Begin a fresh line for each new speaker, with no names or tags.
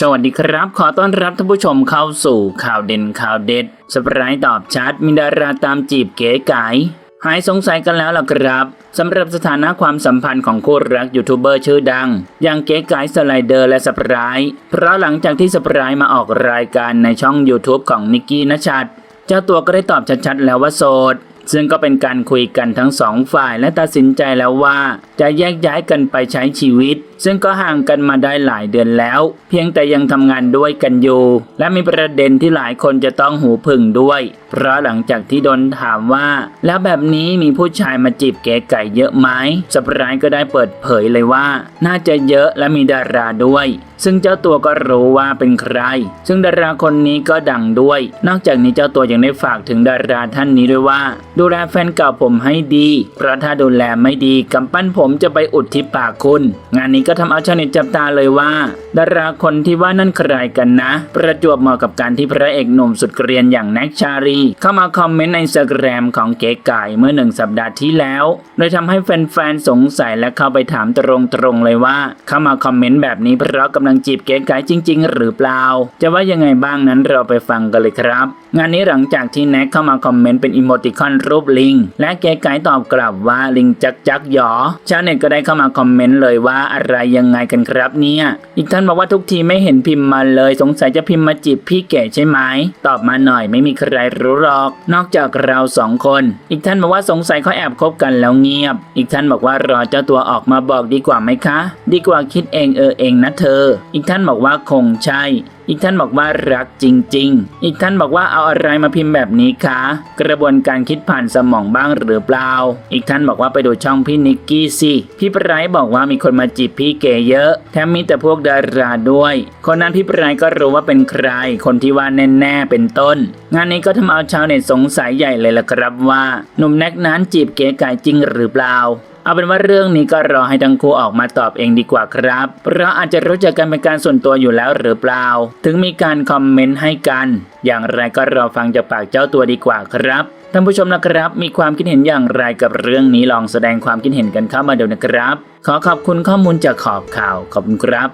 สวัสดีครับ ขอต้อนรับท่านผู้ชมเข้าสู่ข่าวเด่นข่าวเด็ดสปรายตอบชัดมีดาราตามจีบเก๋ไก๋หายสงสัยกันแล้วล่ะครับสำหรับสถานะความสัมพันธ์ของคู่รักยูทูบเบอร์ชื่อดัง อย่างเก๋ไก๋สไลเดอร์และสปรายเพราะหลังจากที่สปรายมาออกรายการในช่อง YouTube ของนิกกี้นชัดเจ้าตัวก็ได้ตอบชัดๆแล้วว่าโสดซึ่งก็เป็นการคุยกันทั้งสองฝ่ายและตัดสินใจแล้วว่า จะแยกย้ายกันไปใช้ชีวิตซึ่งก็ห่างกันมาได้หลายเดือนแล้ว เพียงแต่ยังทำงานด้วยกันอยู่ และมีประเด็นที่หลายคนจะต้องหูผึ่งด้วย เพราะหลังจากที่โดนถามว่า แล้วแบบนี้มีผู้ชายมาจีบเก๋ไก่เยอะไหมสปรายก็ได้เปิดเผยเลยว่า น่าจะเยอะและมีดาราด้วย ซึ่งเจ้าตัวก็รู้ว่าเป็นใคร ซึ่งดาราคนนี้ก็ดังด้วย นอกจากนี้เจ้าตัวยังได้ฝากถึงดาราท่านนี้ด้วยว่า ดูแลแฟนเก่าผมให้ดี เพราะถ้าดูแลไม่ดีกำปั้นผมจะไปอุดที่ปากคุณ งานนี้ก็ทำเอาชาวเน็ตจับตาเลยว่า ดาราคนที่ว่านั่นใครกันนะ ประจวบเหมาะกับการที่พระเอกหนุ่มสุดเกรียนอย่างแน็กชารี เข้ามาคอมเมนต์ในอินสตาแกรมของเก๋ไก่เมื่อหนึ่งสัปดาห์ที่แล้ว โดยทำให้แฟนๆสงสัยและเข้าไปถามตรงๆเลยว่า เข้ามาคอมเมนต์แบบนี้เพราะกำลังจีบเก๋ไก่จริง ๆ หรือเปล่า จะว่ายังไงบ้างนั้นเราไปฟังกันเลยครับ งานนี้หลังจากที่แน็กเข้ามาคอมเมนต์เป็นอีโมติคอนรูปลิง และเก๋ไก่ตอบกลับว่าลิงจักจักหยอชาวเน็ตก็ได้เข้ามาคอมเมนต์เลยว่าอะไรยังไงกันครับเนี่ย อีกท่านบอกว่าทุกทีไม่เห็นพิมพ์มาเลย สงสัยจะพิมพ์มาจีบพี่เก๋ใช่ไหม ตอบมาหน่อยไม่มีใครรู้หรอก นอกจากเราสองคน อีกท่านบอกว่าสงสัยเขาแอบคบกันแล้วเงียบ อีกท่านบอกว่ารอเจ้าตัวออกมาบอกดีกว่าไหมคะ ดีกว่าคิดเองเออเองนะเธอ อีกท่านบอกว่าคงใช่ อีกท่านบอกว่ารักจริง ๆ อีกท่านบอกว่าเอาอะไรมาพิมพ์แบบนี้คะ กระบวนการคิดผ่านสมองบ้างหรือเปล่า อีกท่านบอกว่าไปดูช่องพี่นิกกี้สิ พี่ไบรท์บอกว่ามีคนมาจีบพี่เก๋เยอะ แถมมีแต่พวกดาราด้วย คนนั้นพี่ไบรท์ก็รู้ว่าเป็นใคร คนที่ว่าแน่ๆเป็นต้น งานนี้ก็ทำเอาชาวเน็ตสงสัยใหญ่เลยล่ะครับว่า หนุ่มแน็กนั้นจีบเก๋ไก่จริงหรือเปล่า เอาเป็นว่าเรื่องนี้ก็รอให้ทั้งคู่ออกมาตอบเองดีกว่าครับ เพราะอาจจะรู้จักกันเป็นการส่วนตัวอยู่แล้วหรือเปล่า ถึงมีการคอมเมนต์ให้กัน อย่างไรก็รอฟังจากปากเจ้าตัวดีกว่าครับท่านผู้ชมนะครับ มีความคิดเห็นอย่างไรกับเรื่องนี้ลองแสดงความคิดเห็นกันเข้ามาเดี๋ยวนะครับ ขอขอบคุณข้อมูลจากขอบข่าวขอบคุณครับ